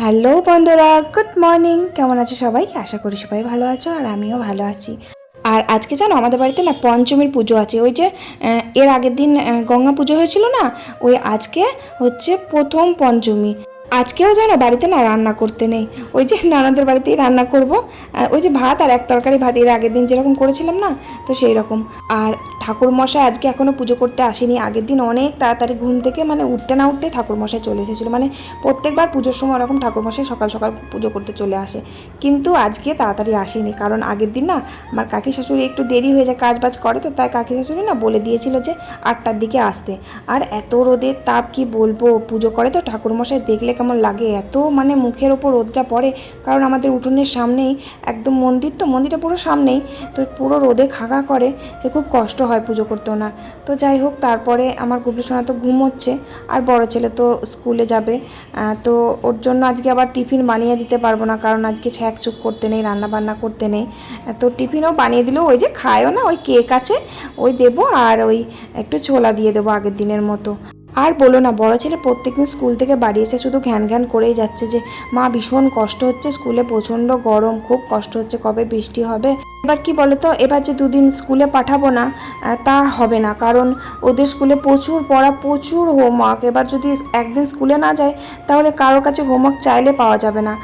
Hello বন্ধুরা, good morning. কেমন আছো সবাই? আশা করি সবাই ভালো আছো আর আমিও ভালো আছি। আর আজকে জানো, আমাদের বাড়িতে না পঞ্চমীর পুজো আছে। ওই যে এর আগের দিন গঙ্গা পুজো হয়েছিল না? ওই আজকে হচ্ছে প্রথম পঞ্চমী। আজকেও জানো বাড়িতে না রান্না করতে নেই। ওই যে নানাদের বাড়িতেই রান্না করব। ওই যে ভাত আর এক তরকারি ভাত, এর আগের দিন যেরকম করেছিলাম না, তো সেই রকম। আর ঠাকুর মশাই আজকে এখনও পুজো করতে আসেনি। আগের দিন অনেক তাড়াতাড়ি ঘুম থেকে মানে উঠতে না উঠতে ঠাকুর মশাই চলে এসেছিল। মানে প্রত্যেকবার পুজোর সময় ওরকম ঠাকুর মশাই সকাল সকাল পুজো করতে চলে আসে। কিন্তু আজকে তাড়াতাড়ি আসেনি। কারণ আগের দিন না আমার কাকি শাশুড়ি একটু দেরি হয়ে যায় কাজ বাজ করে, তো তাই কাকি শাশুড়ি না বলে দিয়েছিল যে আটটার দিকে আসতে। আর এত রোদের তাপ কি বলব? পুজো করে তো ঠাকুর মশাই দেখলে কেমন লাগে? এত মানে মুখের ওপর রোদটা পড়ে। কারণ আমাদের উঠোনের সামনেই একদম মন্দির তো, মন্দিরটা পুরো সামনেই। তো পুরো রোদে খাগা করে যে খুব কষ্ট হয় পুজো করতে ওনার। তো যাই হোক, তারপরে আমার গুবলু সোনা তো ঘুমোচ্ছে। আর বড় ছেলে তো স্কুলে যাবে। তো ওর জন্য আজকে আবার টিফিন বানিয়ে দিতে পারব না। কারণ আজকে ছ্যাক চুক করতে নেই রান্না বান্না করতে নেই। তো টিফিনও বানিয়ে দিলেও ওই যে খায়ও না, ওই কেক আছে, ওই দেবো। আর ওই একটু ছোলা দিয়ে দেবো আগের দিনের মতো। আর বলো না, বড় ছেলে প্রত্যেকদিন স্কুল থেকে বাড়ি এসে শুধু ঘ্যান ঘ্যান করেই যাচ্ছে যে, মা, ভীষণ কষ্ট হচ্ছে স্কুলে, প্রচণ্ড গরম, খুব কষ্ট হচ্ছে, কবে বৃষ্টি হবে? এবার কি বলো তো এবার যে দুদিন স্কুলে পাঠাবো না তা হবে না। কারণ ওদের স্কুলে প্রচুর পড়া, প্রচুর হোমওয়ার্ক এবার যদি একদিন স্কুলে না যায়, তাহলে কারোর কাছে হোমওয়ার্ক চাইলে পাওয়া যাবে না।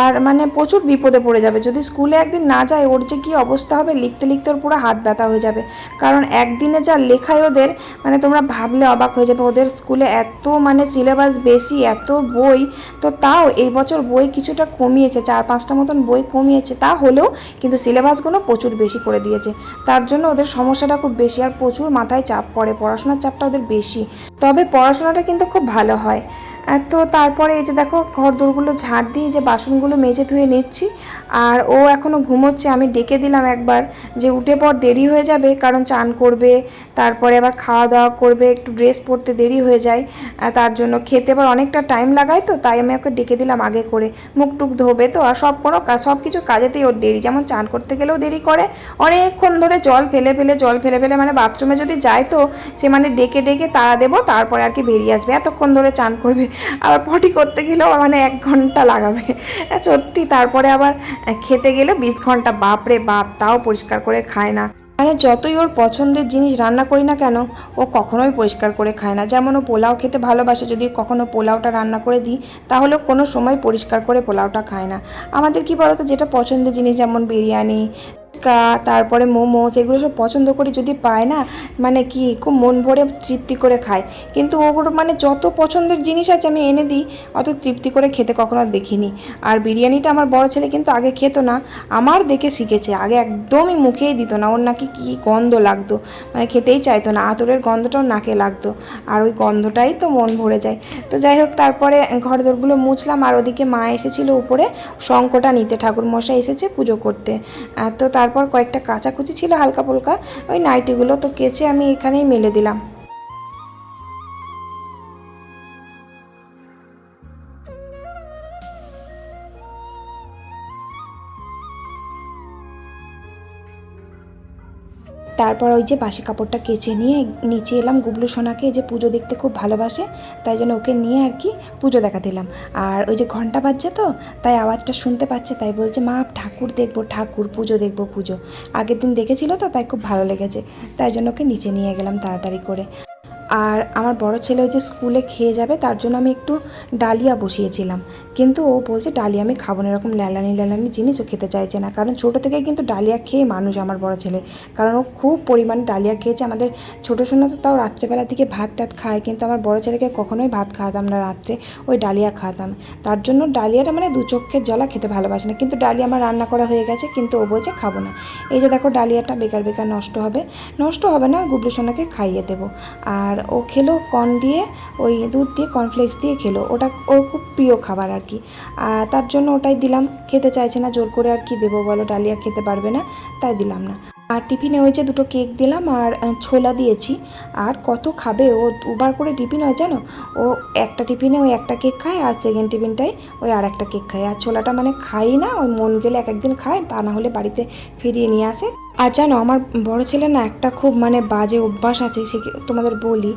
আর মানে প্রচুর বিপদে পড়ে যাবে। যদি স্কুলে একদিন না যায়, ওর যে কী অবস্থা হবে, লিখতে লিখতে ওর পুরো হাত ব্যথা হয়ে যাবে। কারণ একদিনে যা লেখায় ওদের মানে তোমরা ভাবলে অবাক হয়ে যাবে, ওদের স্কুলে এত মানে সিলেবাস বেশি, এত বই, তো তাও এই বছর বই কিছুটা কমিয়েছে, চার পাঁচটা মতন বই কমিয়েছে, তা হলেও কিন্তু সিলেবাসগুলো প্রচুর বেশি করে দিয়েছে। তার জন্য ওদের সমস্যাটা খুব বেশি আর প্রচুর মাথায় চাপ পড়ে, পড়াশোনার চাপটা ওদের বেশি। তবে পড়াশোনাটা কিন্তু খুব ভালো হয়। তো তারপরে এই যে দেখো ঘর দোরগুলো ঝাড় দিয়ে যে বাসনগুলো মেজে ধুয়ে নিচ্ছি, আর ও এখনও ঘুমোচ্ছে, আমি ডেকে দিলাম একবার যে উঠে পর দেরি হয়ে যাবে, কারণ চান করবে, তারপরে আবার খাওয়া দাওয়া করবে, একটু ড্রেস পরতে দেরি হয়ে যায় তার জন্য খেতে আবার অনেকটা টাইম লাগায় তো, তাই আমি ওকে ডেকে দিলাম আগে করে। মুখ টুক ধোবে তো, আর সব কোনো সব কিছু কাজেতেই ওর দেরি, যেমন চান করতে গেলেও দেরি করে। অনেকক্ষণ ধরে জল ফেলে ফেলে, জল ফেলে ফেলে মানে বাথরুমে যদি যায় তো, সে মানে ডেকে ডেকে তাড়া দেবো, তারপরে আর কি বেরিয়ে আসবে। এতক্ষণ ধরে চান করবে আবার পটি করতে গেলেও মানে এক ঘণ্টা লাগাবে। সত্যি, তারপরে আবার খেতে গেলে বিশ ঘণ্টা, বাপরে বাপ, তাও পরিষ্কার করে খায় না। মানে যতই ওর পছন্দের জিনিস রান্না করি না কেন, ও কখনোই পরিষ্কার করে খায় না। যেমন ও পোলাও খেতে ভালোবাসে, যদি কখনো পোলাওটা রান্না করে দিই তাহলে কোনো সময় পরিষ্কার করে পোলাওটা খায় না। আমাদের কি বলতো, যেটা পছন্দের জিনিস যেমন বিরিয়ানি ফুচকা, তারপরে মোমোস, এগুলো সব পছন্দ করি। যদি পায় না মানে কি, খুব মন ভরে তৃপ্তি করে খায়। কিন্তু ওগুলো মানে যত পছন্দের জিনিস আছে আমি এনে দিই, অত তৃপ্তি করে খেতে কখনো দেখিনি। আর বিরিয়ানিটা আমার বড় ছেলে কিন্তু আগে খেতো না, আমার দেখে শিখেছে, আগে একদমই মুখেই দিত না, ওর নাকি কী গন্ধ লাগতো। মানে খেতেই চাইতো না, আতরের গন্ধটাও নাকে লাগতো, আর ওই গন্ধটাই তো মন ভরে যায়। তো যাই হোক, তারপরে ঘর দোরগুলো মুছলাম, আর ওদিকে মা এসেছিল উপরে, শঙ্কটা নিতে ঠাকুর মশাই এসেছে পুজো করতে। তো তারপর কয়েকটা কাচাকুচি ছিল হালকা ফুলকা ওই নাইটিগুলো তো কেচে আমি এখানেই মেলে দিলাম। তারপর ওই যে বাসি কাপড়টা কেচে নিয়ে নিচে এলাম। গুবলু সোনাকে যে পুজো দেখতে খুব ভালোবাসে, তাই জন্য ওকে নিয়ে আর কি পুজো দেখা দিলাম আর ওই যে ঘণ্টা বাজছে তো, তাই আওয়াজটা শুনতে পাচ্ছে, তাই বলছে, মা, ঠাকুর দেখব, ঠাকুর, পুজো দেখব, পুজো। আগের দিন দেখেছিল তো, তাই খুব ভালো লেগেছে। তাই জন্য ওকে নিচে নিয়ে গেলাম তাড়াতাড়ি করে। আর আমার বড় ছেলে ওই যে স্কুলে খেয়ে যাবে, তার জন্য আমি একটু ডালিয়া বসিয়েছিলাম। কিন্তু ও বলছে, ডালিয়া আমি খাব না। এরকম ল্যালানি ল্যালানি জিনিস ও খেতে চাইছে না। কারণ ছোটো থেকে কিন্তু ডালিয়া খেয়ে মানুষ আমার বড় ছেলে। কারণ ও খুব পরিমাণে ডালিয়া খেয়েছে। আমাদের ছোটো সোনা তো তাও রাত্রেবেলার দিকে ভাত টাত খায়। কিন্তু আমার বড় ছেলেকে কখনোই ভাত খাওয়াতাম না রাত্রে। ওই ডালিয়া খাওয়াতাম। তার জন্য ডালিয়াটা মানে দু চোখের জলা খেতে ভালোবাসে না। কিন্তু ডালিয়া আমার রান্না করা হয়ে গেছে, কিন্তু ও বলছে, খাব না। এই যে দেখো, ডালিয়াটা বেকার বেকার নষ্ট হবে। নষ্ট হবে না গুবলু সোনাকে খাইয়ে দেবো। আর ও খেলো কর্ন দিয়ে, ওই দুধ দিয়ে কর্নফ্লেক্স দিয়ে খেলো। ওটা ওর খুব প্রিয় খাবার আর কি। আর তার জন্য ওটাই দিলাম। খেতে চাইছে না, জোর করে আর কি দেবো বলো, ডালিয়া খেতে পারবে না, তাই দিলাম না। আর টিফিনে যে দুটো কেক দিলাম আর ছোলা দিয়েছি। আর কত খাবে? ও দুবার করে টিফিন হয়, জানো? ও একটা টিফিনে ওই একটা কেক খায় আর সেকেন্ড টিফিনটাই ওই আর একটা কেক খায়। আর ছোলাটা মানে খাই না, ওই মন গেলে এক একদিন খায়, তা না হলে বাড়িতে ফিরিয়ে নিয়ে আসে। আর জানো, আমার বড় ছেলে না একটা খুব মানে বাজে অভ্যাস আছে, সে তোমাদের বলি।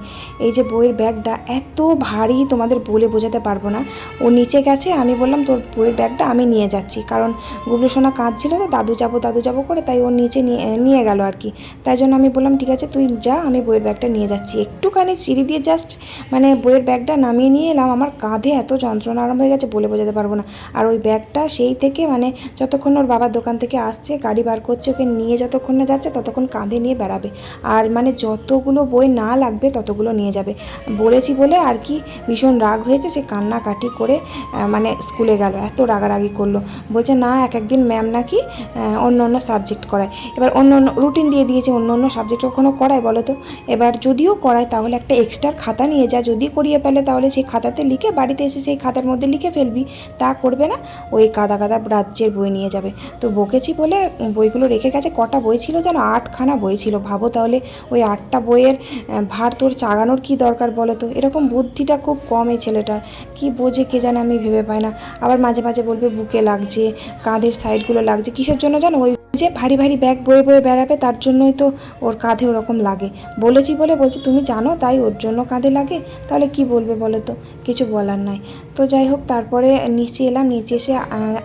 এই যে বইয়ের ব্যাগটা এত ভারী তোমাদের বলে বোঝাতে পারব না। ও নিচে গেছে, আমি বললাম, তোর বইয়ের ব্যাগটা আমি নিয়ে যাচ্ছি। কারণ গুবলু সোনা কাঁদছিল তো, দাদু যাব দাদু যাব করে। তাই ও নিচে নিয়ে নিয়ে গেল আর কি। তাই জন্য আমি বললাম, ঠিক আছে, তুই যা, আমি বইয়ের ব্যাগটা নিয়ে যাচ্ছি। একটুখানি সিঁড়ি দিয়ে জাস্ট মানে বইয়ের ব্যাগটা নামিয়ে নিয়ে এলাম। আমার কাঁধে এত যন্ত্রণা আরম্ভ হয়ে গেছে বলে বোঝাতে পারব না। আর ওই ব্যাগটা সেই থেকে মানে যতক্ষণ ওর বাবার দোকান থেকে আসছে, গাড়ি বার করছে, ওকে নিয়ে যতক্ষণ না যাচ্ছে ততক্ষণ কাঁধে নিয়ে বেড়াবে। আর মানে যতগুলো বই না লাগবে ততগুলো নিয়ে যাবে। বলেছি বলে আর কি ভীষণ রাগ হয়েছে, সে কান্নাকাটি করে মানে স্কুলে গেল, এত রাগারাগি করল। বলছে, না, এক একদিন ম্যাম নাকি অন্য অন্য সাবজেক্ট করায়। এবার অন্য অন্য রুটিন দিয়ে দিয়েছে, অন্য অন্য সাবজেক্ট কখনো করায় বলো তো? এবার যদিও করায়, তাহলে একটা এক্সট্রা খাতা নিয়ে যা, যদি করিয়ে ফেলে তাহলে সেই খাতাতে লিখে বাড়িতে এসে সেই খাতার মধ্যে লিখে ফেলবি। তা করবে না, ওই কাদা কাদা রাজ্যের বই নিয়ে যাবে। তো বকেছি বলে বইগুলো রেখে গেছে, কটা বই ছিল যেন আটখানা বই ছিল। ভাবো তাহলে ওই আটটা বইয়ের ভার তোর চাগানোর কি দরকার বলো তো? এরকম বুদ্ধিটা খুব কম এই ছেলেটার কি বোঝে কে জানে আমি ভেবে পাই না। আবার মাঝে মাঝে বলবে বুকে লাগছে, কাঁধের সাইডগুলো লাগছে। কিসের জন্য জানো? ওই যে ভারী ভারী ব্যাগ বয়ে বয়ে বেড়াবে, তার জন্যই তো ওর কাঁধে ওরকম লাগে। বলেছি বলে বলছে, তুমি জানো তাই ওর জন্য কাঁধে লাগে? তাহলে কি বলবে বলো তো? কিছু বলার নাই। তো যাই হোক, তারপরে নিচে এলাম। নিচে এসে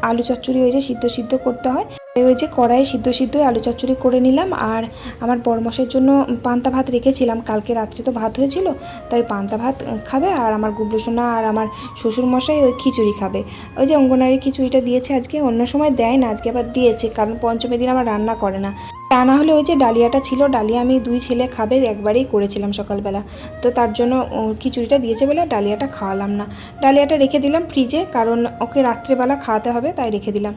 আলু চচ্চড়ি ওই যে সিদ্ধ সিদ্ধ করতে হয়। ওই যে কড়াইয়ে সিদ্ধ সিদ্ধ আলু চচ্চড়ি করে নিলাম আর আমার বরমশের জন্য পান্তা ভাত রেখেছিলাম। কালকে রাত্রে তো ভাত হয়েছিল, তাই পান্তা ভাত খাবে আর আমার গুবলুসোনা আর আমার শ্বশুর মশাই ওই খিচুড়ি খাবে। ওই যে অঙ্গনারী খিচুড়িটা দিয়েছে আজকে, অন্য সময় দেয় না, আজকে আবার দিয়েছে, কারণ পঞ্চমী দিন আমার রান্না করে না। তা না হলে ওই যে ডালিয়াটা ছিল, ডালিয়া আমি দুই ছেলে খাবে একবারেই করেছিলাম সকালবেলা। তো তার জন্য খিচুড়িটা দিয়েছে বলে ডালিয়াটা খাওয়ালাম না। ডালিয়াটা রেখে দিলাম ফ্রিজে কারণ ওকে রাত্রেবেলা খাওয়াতে হবে, তাই রেখে দিলাম।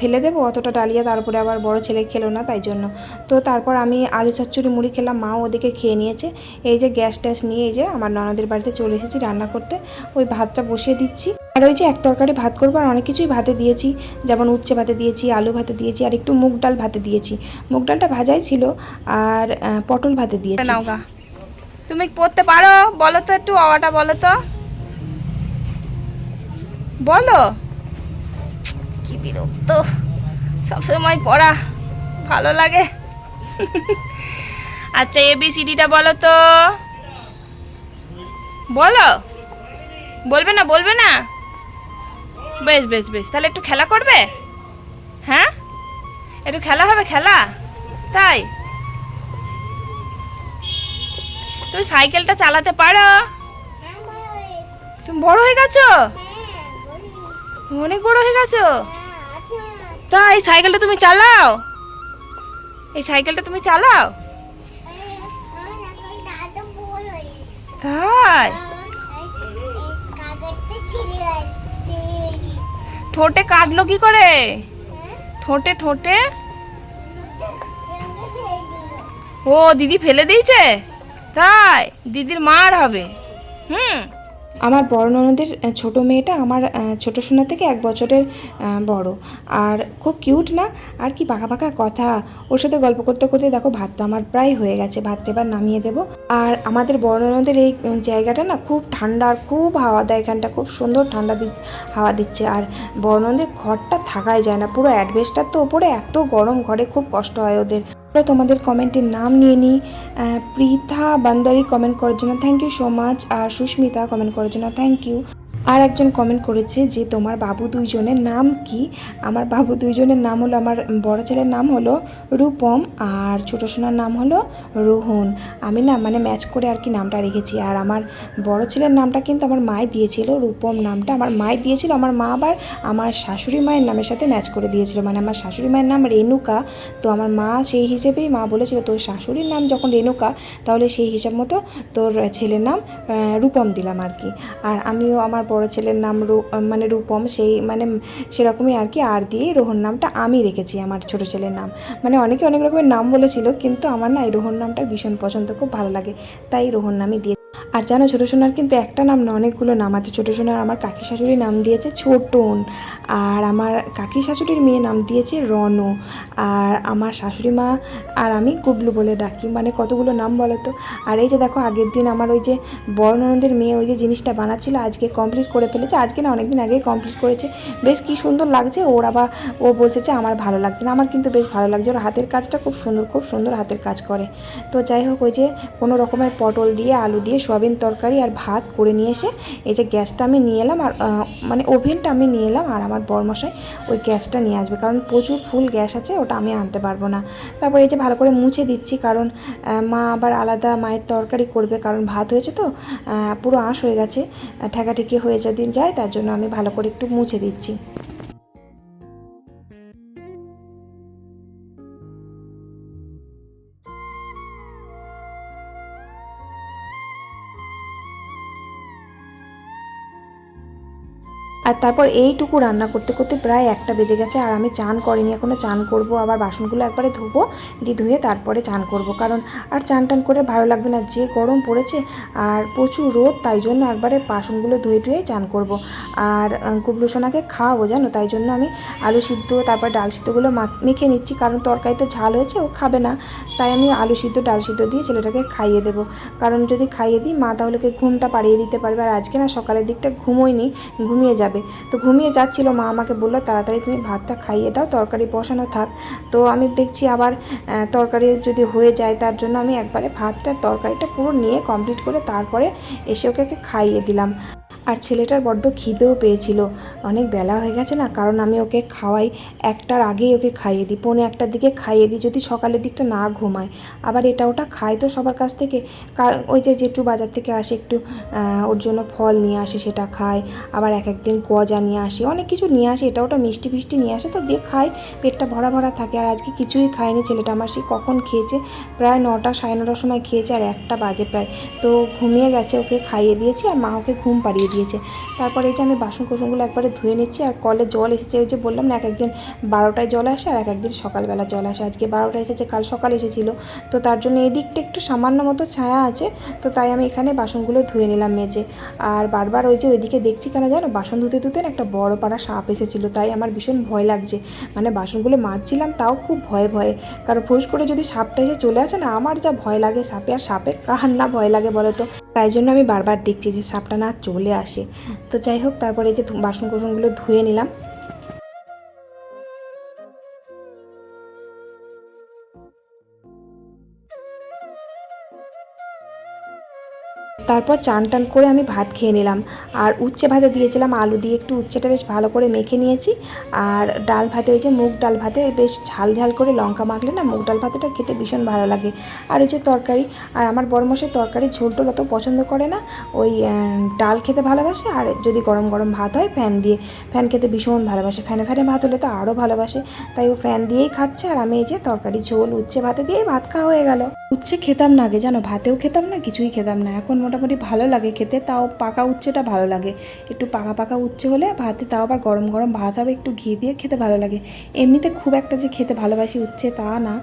ফেলে দেবো, অতটা ডালিয়া তারপরে আবার বড় ছেলে খেলো না তাই জন্য। তো তারপর আমি আলু চচ্চড়ি, মুড়ি খেলাম মাও ওদিকে খেয়ে নিয়েছে। এই যে গ্যাস ট্যাস নিয়ে এই যে আমার ননদের বাড়িতে চলে এসেছি রান্না করতে। ওই ভাতটা বসিয়ে দিচ্ছি। আর ওই যে এক তরকারি ভাত করব, আর অনেক কিছুই ভাতে দিয়েছি। যেমন উচ্ছে ভাতে দিয়েছি, আলু ভাতে দিয়েছি, আর একটু মুগ ডাল ভাতে দিয়েছি। মুগ ডালটা ভাজাই ছিল আর পটল ভাতে দিয়েছি। তুমি পড়তে পারো বলো তো একটু অওয়াটা বলো তো। বলো। কি বিরক্ত। সবসময় পড়া ভালো লাগে। আচ্ছা এবিসিডিটা বলো তো। বলো। বলবে না বলবে না। বেশ বেশ বেশ তাহলে একটু খেলা করবে? হ্যাঁ? একটু খেলা হবে খেলা? তাই? তুমি সাইকেলটা চালাতে পারো? তুমি বড় হয়ে গেছো? অনেক বড় হয়ে গেছো? তাই সাইকেলটা তুমি চালাও। এই সাইকেলটা তুমি চালাও। তাই? ঠোঁটে কাটলো কি করে? ঠোঁটে ঠোঁটে? ও, দিদি ফেলে দিয়েছে? তাই, দিদির মার হবে। হুম। আমার বড় ননদের ছোট মেয়েটা আমার ছোট সোনা থেকে এক বছরের বড়। আর খুব কিউট না? আর কি পাকা পাকা কথা। ওর সাথে গল্প করতে করতে দেখো ভাতটা আমার প্রায় হয়ে গেছে। ভাতটা এবার নামিয়ে দেব। আর আমাদের বড় ননদের এই জায়গাটা না খুব ঠান্ডা আর খুব হাওয়া দেয় এখানটা। খুব সুন্দর ঠান্ডা দি হাওয়া দিচ্ছে। আর বড় ননদের ঘরটা থাকাই যায় না। পুরো অ্যাডভেস্টার তো ওপরে এত গরম ঘরে, খুব কষ্ট হয় ওদের। তো তোমাদের কমেন্টের নাম নিয়ে নিই প্রীথা বান্দারি কমেন্ট করার জন্য থ্যাংক ইউ সো মাচ আর সুস্মিতা কমেন্ট করার জন্য থ্যাংক ইউ আর একজন কমেন্ট করেছে যে, তোমার বাবু দুইজনের নাম কি? আমার বাবু দুইজনের নাম হলো, আমার বড় ছেলের নাম হলো রূপম আর ছোটো সোনার নাম হলো রোহন। আমি না মানে ম্যাচ করে আর কি নামটা রেখেছি। আর আমার বড় ছেলের নামটা কিন্তু আমার মায় দিয়েছিল, রূপম নামটা আমার মায় দিয়েছিল, আমার মা আবার আমার শাশুড়ি মায়ের নামের সাথে ম্যাচ করে দিয়েছিল। মানে আমার শাশুড়ি মায়ের নাম রেণুকা। তো আমার মা সেই হিসেবেই মা বলেছিল, তোর শাশুড়ির নাম যখন রেণুকা, তাহলে সেই হিসাব মতো তোর ছেলের নাম রূপম দিলাম আর কি। আর আমিও আমার বড় ছেলের নাম রূ- মানে রূপম, সেই মানে সেরকমই আর কি আর দিয়ে রোহন নামটা আমি রেখেছি আমার ছোট ছেলের নাম। মানে অনেকে অনেক রকমের নাম বলেছিল, কিন্তু আমার না এই রোহন নামটা ভীষণ পছন্দ, খুব ভালো লাগে। তাই রোহন নামই দিয়ে আর জানো ছোটো সোনার কিন্তু একটা নাম না, অনেকগুলো নাম আছে। ছোটো সোনার আমার কাকি শাশুড়ির নাম দিয়েছে ছোটন, আর আমার কাকি শাশুড়ির মেয়ে নাম দিয়েছে রন, আর আমার শাশুড়ি মা আর আমি কুবলু বলে ডাকি মানে কতগুলো নাম বলো তো? আর এই যে দেখো, আগের দিন আমার ওই যে বড় মেয়ে ওই যে জিনিসটা বানাচ্ছিল, আজকে কমপ্লিট করে ফেলেছে। আজকে না, অনেকদিন আগেই কমপ্লিট করেছে। বেশ কি সুন্দর লাগছে, ওর আবার, ও বলছে যে আমার ভালো লাগছে না, আমার কিন্তু বেশ ভালো লাগছে। ওর হাতের কাজটা খুব সুন্দর খুব সুন্দর হাতের কাজ করে। তো যাই হোক, ওই যে কোনো রকমের পটল দিয়ে, আলু দিয়ে সয়াবিন তরকারি আর ভাত করে নিয়ে এসে এই যে গ্যাসটা আমি নিয়ে এলাম আর মানে ওভেনটা আমি নিয়ে এলাম আর আমার বরমশাই ওই গ্যাসটা নিয়ে আসবে। কারণ প্রচুর ফুল গ্যাস আছে, ওটা আমি আনতে পারব না। তারপর এই যে ভালো করে মুছে দিচ্ছি, কারণ মা আবার আলাদা মায়ের তরকারি করবে, কারণ ভাত হয়েছে তো পুরো আঁশ হয়ে গেছে ঠেকাঠেকি হয়ে যদি যায়, তার জন্য আমি ভালো করে একটু মুছে দিচ্ছি। আর তারপর এইটুকু রান্না করতে করতে প্রায় একটা বেজে গেছে আর আমি চান করিনি এখনও চান করব। আবার বাসনগুলো একবারে ধুবো, দিয়ে ধুয়ে তারপরে চান করব। কারণ আর চান টান করে ভালো লাগবে না, যে গরম পড়েছে আর প্রচুর রোদ, তাই জন্য একবারে বাসনগুলো ধুয়ে ধুয়ে চান করব। আর কুবলু সোনাকে খাওয়াবো, জানো? তাই জন্য আমি আলু সিদ্ধ, তারপর ডাল সিদ্ধগুলো মেখে নিচ্ছি। কারণ তরকারি তো ঝাল হয়েছে, ও খাবে না। তাই আমি আলু সিদ্ধ, ডাল সিদ্ধ দিয়ে ছেলেটাকে খাইয়ে দেবো। কারণ যদি খাইয়ে দিই, মা তাহলে ঘুমটা পাড়িয়ে দিতে পারবে। আর আজকে না সকালের দিকটা ঘুমোয়নি, ঘুমিয়ে যাবে। তো ঘুমিয়ে যাচ্ছিল মা, আমাকে বলল, তাড়াতাড়ি তুমি ভাতটা খাইয়ে দাও, তরকারি বসানো থাক। তো আমি দেখছি আবার তরকারি যদি হয়ে যায় তার জন্য আমি একবারে ভাতটা, তরকারিটা পুরো নিয়ে কমপ্লিট করে তারপরে এসে ওকে খাইয়ে দিলাম। আর ছেলেটার বড্ড খিদেও পেয়েছিল। অনেক বেলা হয়ে গেছে না, কারণ আমি ওকে খাওয়াই একটার আগেই ওকে খাইয়ে দিই, পৌনে একটার দিকে খাইয়ে দিই যদি সকালের দিকটা না ঘুমায়। আবার এটা ওটা খায় তো সবার কাছ থেকে ওই যে যেটু বাজার থেকে আসে একটু ওর জন্য ফল নিয়ে আসে সেটা খায়, আবার এক একদিন গজা নিয়ে আসে, অনেক কিছু নিয়ে আসে, এটা ওটা মিষ্টি ফিষ্টি নিয়ে আসে তো দিয়ে খায়, পেটটা ভরা ভরা থাকে আর আজকে কিছুই খায়নি ছেলেটা, আমার সেই কখন খেয়েছে, প্রায় নটা সাড়ে নটার সময় খেয়েছে আর একটা বাজে প্রায়, তো ঘুমিয়ে গেছে ওকে খাইয়ে দিয়েছি আর মা ওকে ঘুম পাড়িয়ে দিয়েছে তারপরে এই যে আমি বাসন কোসনগুলো একবারে ধুয়ে নিচ্ছি আর কলে জল এসেছে, ওই যে বললাম না এক একদিন বারোটায় জল আসে আর এক একদিন সকালবেলা জল আসে। আজকে বারোটায় এসেছে, কাল সকাল এসেছিল। তো তার জন্য এই দিকটা একটু সামান্য মতো ছায়া আছে, তো তাই আমি এখানে বাসনগুলো ধুয়ে নিলাম মেজে। আর বারবার ওই যে ওইদিকে দেখছি কেন জানো, বাসন ধুতে ধুতে একটা বড় পাড়া সাপ এসেছিল, তাই আমার ভীষণ ভয় লাগছে। মানে বাসনগুলো মাজছিলাম, তাও খুব ভয়ে ভয়ে। কারণ ফুস করে যদি সাপটা এসে চলে আসে না, আমার যা ভয় লাগে সাপে, আর সাপে কাহার না ভয় লাগে বলো তো? তাই জন্য আমি বারবার দেখছি যে সাপটা না চলে আসে। তো যাই হোক, তারপরে যে বাসন কুসনগুলো ধুয়ে নিলাম। তারপর চান টান করে আমি ভাত খেয়ে নিলাম। আর উচ্ছে ভাতে দিয়েছিলাম আলু দিয়ে একটু উচ্ছেটা বেশ ভালো করে মেখে নিয়েছি। আর ডাল ভাতে ওই যে মুগ ডাল ভাতে বেশ ঝাল ঝাল করে লঙ্কা মাখলে না মুগ ডাল ভাতেটা খেতে ভীষণ ভালো লাগে। আর ওই যে তরকারি, আর আমার বড়মশাই তরকারি ঝোল টোল অত পছন্দ করে না। ওই ডাল খেতে ভালোবাসে আর যদি গরম গরম ভাত হয় ফ্যান দিয়ে। ফ্যান খেতে ভীষণ ভালোবাসে। ফ্যানে ফ্যানে ভাত হলে তো আরও ভালোবাসে। তাই ও ফ্যান দিয়েই খাচ্ছে আর আমি এই যে তরকারি ঝোল, উচ্ছে ভাতে দিয়েই ভাত খাওয়া হয়ে গেল। উচ্ছে খেতাম না আগে জানো? ভাতেও খেতাম না, কিছুই খেতাম না। এখন মোটামুটি ভালো লাগে খেতে, তাও পাকা উচ্ছেটা ভালো লাগে। একটু পাকা পাকা উচ্ছে হলে ভাতে তাও আবার গরম গরম ভাত হবে, একটু ঘি দিয়ে খেতে ভালো লাগে। এমনিতে খুব একটা যে খেতে ভালোবাসি উচ্ছে তা না,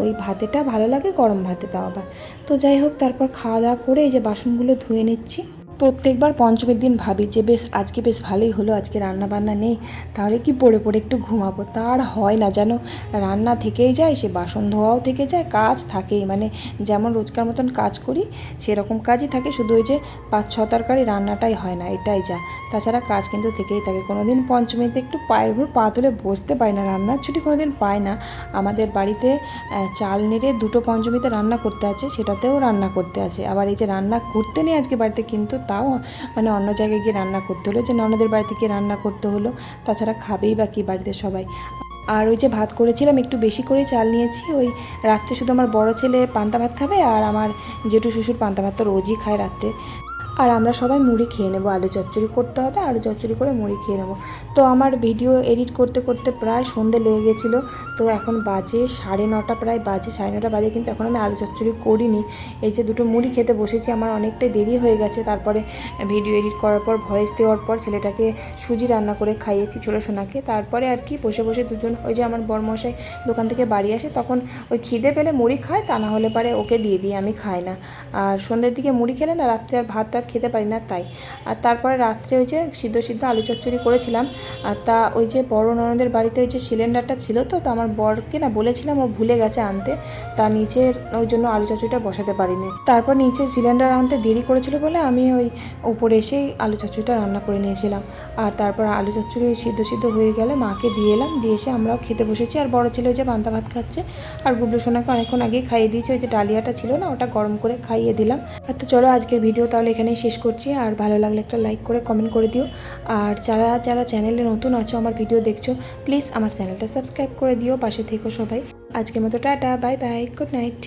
ওই ভাতেটা ভালো লাগে, গরম ভাতে তাও আবার। তো যাই হোক, তারপর খাওয়া দাওয়া করে এই যে বাসনগুলো ধুয়ে নিচ্ছি। প্রত্যেকবার পঞ্চমের দিন ভাবি যে, বেশ, আজকে বেশ ভালোই হলো, আজকে রান্না বান্না নেই, তাহলে কি পড়ে পড়ে একটু ঘুমাবো? তার হয় না, যেন রান্না থেকেই যায়, সে বাসন ধোয়াও থেকে যায়, কাজ থাকেই। মানে যেমন রোজকার মতন কাজ করি, সেরকম কাজই থাকে, শুধু ওই যে পাঁচ, ছ তরকারি রান্নাটাই হয় না, এটাই যা। তাছাড়া কাজ কিন্তু থেকেই থাকে কোনো দিন পঞ্চমীতে একটু পায়ের উপর পা তুলে বসতে পারি না, রান্নার ছুটি কোনো দিন পায় না। আমাদের বাড়িতে চাল নেড়ে দুটো পঞ্চমীতে রান্না করতে আছে, সেটাতেও রান্না করতে আছে। আবার এই যে রান্না করতে নেই আজকে বাড়িতে, কিন্তু তাও মানে অন্য জায়গায় গিয়ে রান্না করতে হলো, যে ননদের বাড়িতে গিয়ে রান্না করতে হলো, তাছাড়া খাবেই বা কি বাড়িতে সবাই। আর ওই যে ভাত করেছিলাম, একটু বেশি করে চাল নিয়েছি, ওই রাত্রে শুধু আমার বড় ছেলে পান্তা ভাত খাবে আর আমার জেঠু শ্বশুর পান্তা ভাত তো রোজই খায় রাত্রে। আর আমরা সবাই মুড়ি খেয়ে নেব, আলু চচ্চড়ি করতে হবে, আলু চচ্চড়ি করে মুড়ি খেয়ে নেব। তো আমার ভিডিও এডিট করতে করতে প্রায় সন্ধে লেগে গেছিল, তো এখন বাজে সাড়ে নটা, প্রায় বাজে সাড়ে নটা বাজে, কিন্তু এখন আমি আলু চচ্চড়ি করিনি। এই যে দুটো মুড়ি খেতে বসেছি, আমার অনেকটাই দেরি হয়ে গেছে। তারপরে ভিডিও এডিট করার পর ভয়েস দেওয়ার পর ছেলেটাকে সুজি রান্না করে খাইয়েছি, ছোটো সোনাকে। তারপরে আর কি, বসে বসে দুজন, ওই যে আমার বরমশাই দোকান থেকে বাড়ি আসে, তখন ওই খিদে পেলে মুড়ি খায়, তা না হলে পারে ওকে দিয়ে দিই, আমি খাই না। আর সন্ধ্যের দিকে মুড়ি খেলে না, রাত্রে আর ভাত খেতে পারি না তাই। আর তারপরে রাত্রে ওই যে সিদ্ধ সিদ্ধ আলু চচ্চড়ি করেছিলাম। আর তা ওই যে বড় ননদের বাড়িতে ওই যে সিলিন্ডারটা ছিল তো তো আমার বরকে না বলেছিলাম ও ভুলে গেছে আনতে। তা নিচে ওই জন্য আলু চচ্চড়িটা বসাতে পারিনি। তারপর নিচে সিলিন্ডার আনতে দেরি করেছিল বলে আমি ওই উপরে এসেই আলু চচ্চড়িটা রান্না করে নিয়েছিলাম। আর তারপর আলু চচ্চড়ি সিদ্ধ সিদ্ধ হয়ে গেলে মাকে দিয়ে এলাম। দিয়ে এসে আমরাও খেতে বসেছি। আর বড় ছেলে ওই যে পান্তা ভাত খাচ্ছে। আর গুবলু সোনাকে অনেকক্ষণ আগেই খাইয়ে দিয়েছে। ওই যে ডালিয়াটা ছিল না, ওটা গরম করে খাইয়ে দিলাম। আর তো চলো আজকের ভিডিও তাহলে এখানেই শেষ করছি, আর ভালো লাগলে একটা লাইক করে কমেন্ট করে দিও। আর যারা যারা চ্যানেলে নতুন আছো, আমার ভিডিও দেখছ প্লিজ আমার চ্যানেলটা সাবস্ক্রাইব করে দিও, পাশে থেকো সবাই। আজকের মতো tata bye bye good night